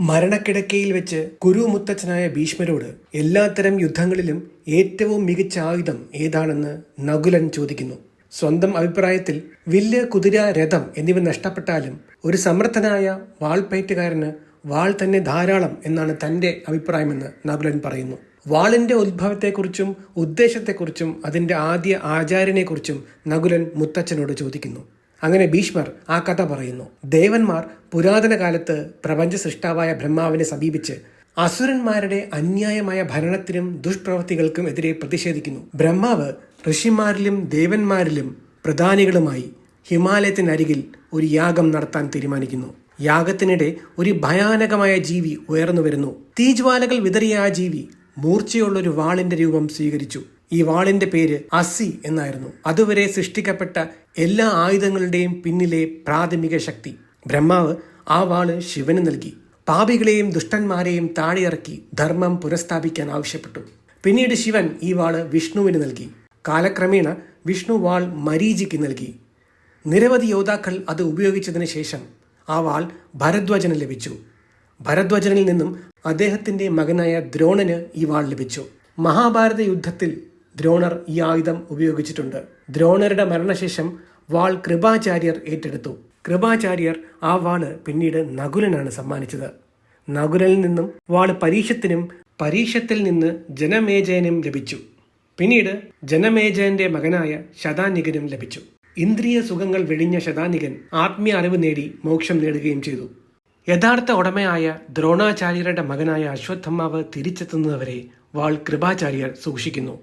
മരണക്കിടക്കയിൽ വെച്ച് കുരുമുത്തച്ഛനായ ഭീഷ്മരോട് എല്ലാത്തരം യുദ്ധങ്ങളിലും ഏറ്റവും മികച്ച ആയുധം ഏതാണെന്ന് നകുലൻ ചോദിക്കുന്നു. സ്വന്തം അഭിപ്രായത്തിൽ വില്ല് കുതിര രഥം എന്നിവ നഷ്ടപ്പെട്ടാലും ഒരു സമർത്ഥനായ വാൾപ്പയറ്റുകാരന് വാൾ തന്നെ ധാരാളം എന്നാണ് തന്റെ അഭിപ്രായമെന്ന് നകുലൻ പറയുന്നു. വാളിന്റെ ഉത്ഭവത്തെക്കുറിച്ചും ഉദ്ദേശത്തെക്കുറിച്ചും അതിന്റെ ആദ്യ ആചാര്യനെക്കുറിച്ചും നകുലൻ മുത്തച്ഛനോട് ചോദിക്കുന്നു. അങ്ങനെ ഭീഷ്മർ ആ കഥ പറയുന്നു. ദേവന്മാർ പുരാതന കാലത്ത് പ്രപഞ്ച സൃഷ്ടാവായ ബ്രഹ്മാവിനെ സമീപിച്ച് അസുരന്മാരുടെ അന്യായമായ ഭരണത്തിനും ദുഷ്പ്രവൃത്തികൾക്കും എതിരെ പ്രതിഷേധിക്കുന്നു. ബ്രഹ്മാവ് ഋഷിമാരിലും ദേവന്മാരിലും പ്രധാനികളുമായി ഹിമാലയത്തിനരികിൽ ഒരു യാഗം നടത്താൻ തീരുമാനിക്കുന്നു. യാഗത്തിനിടെ ഒരു ഭയാനകമായ ജീവി ഉയർന്നു വരുന്നു. തീജ്വാലകൾ വിതറിയ ആ ജീവി മൂർച്ചയുള്ള ഒരു വാളിന്റെ രൂപം സ്വീകരിച്ചു. ഈ വാളിന്റെ പേര് അസി എന്നായിരുന്നു. അതുവരെ സൃഷ്ടിക്കപ്പെട്ട എല്ലാ ആയുധങ്ങളുടെയും പിന്നിലെ പ്രാഥമിക ശക്തി. ബ്രഹ്മാവ് ആ വാൾ ശിവന് നൽകി. പാപികളെയും ദുഷ്ടന്മാരെയും താഴെയിറക്കി ധർമ്മം പുനഃസ്ഥാപിക്കാൻ ആവശ്യപ്പെട്ടു. പിന്നീട് ശിവൻ ഈ വാൾ വിഷ്ണുവിന് നൽകി. കാലക്രമേണ വിഷ്ണു വാൾ മരീചിക്ക് നൽകി. നിരവധി യോദ്ധാക്കൾ അത് ഉപയോഗിച്ചതിന് ശേഷം ആ വാൾ ഭരദ്വാജന് ലഭിച്ചു. ഭരദ്വജനിൽ നിന്നും അദ്ദേഹത്തിന്റെ മകനായ ദ്രോണന് ഈ വാൾ ലഭിച്ചു. മഹാഭാരത യുദ്ധത്തിൽ ദ്രോണർ ഈ ആയുധം ഉപയോഗിച്ചിട്ടുണ്ട്. ദ്രോണരുടെ മരണശേഷം വാൾ കൃപാചാര്യർ ഏറ്റെടുത്തു. കൃപാചാര്യർ ആ വാൾ പിന്നീട് നകുലനാണ് സമ്മാനിച്ചത്. നകുലനിൽ നിന്നും വാൾ പരീക്ഷത്തിനും പരീക്ഷത്തിൽ നിന്ന് ജനമേജയനും ലഭിച്ചു. പിന്നീട് ജനമേജയന്റെ മകനായ ശതാനികനും ലഭിച്ചു. ഇന്ദ്രിയ സുഖങ്ങൾ വെടിഞ്ഞ ശതാനികൻ ആത്മീയ അറിവ് നേടി മോക്ഷം നേടുകയും ചെയ്തു. യഥാർത്ഥ ഉടമയായ ദ്രോണാചാര്യരുടെ മകനായ അശ്വത്ഥമാവ് തിരിച്ചെത്തുന്നതുവരെ വാൾ കൃപാചാര്യർ സൂക്ഷിക്കുന്നു.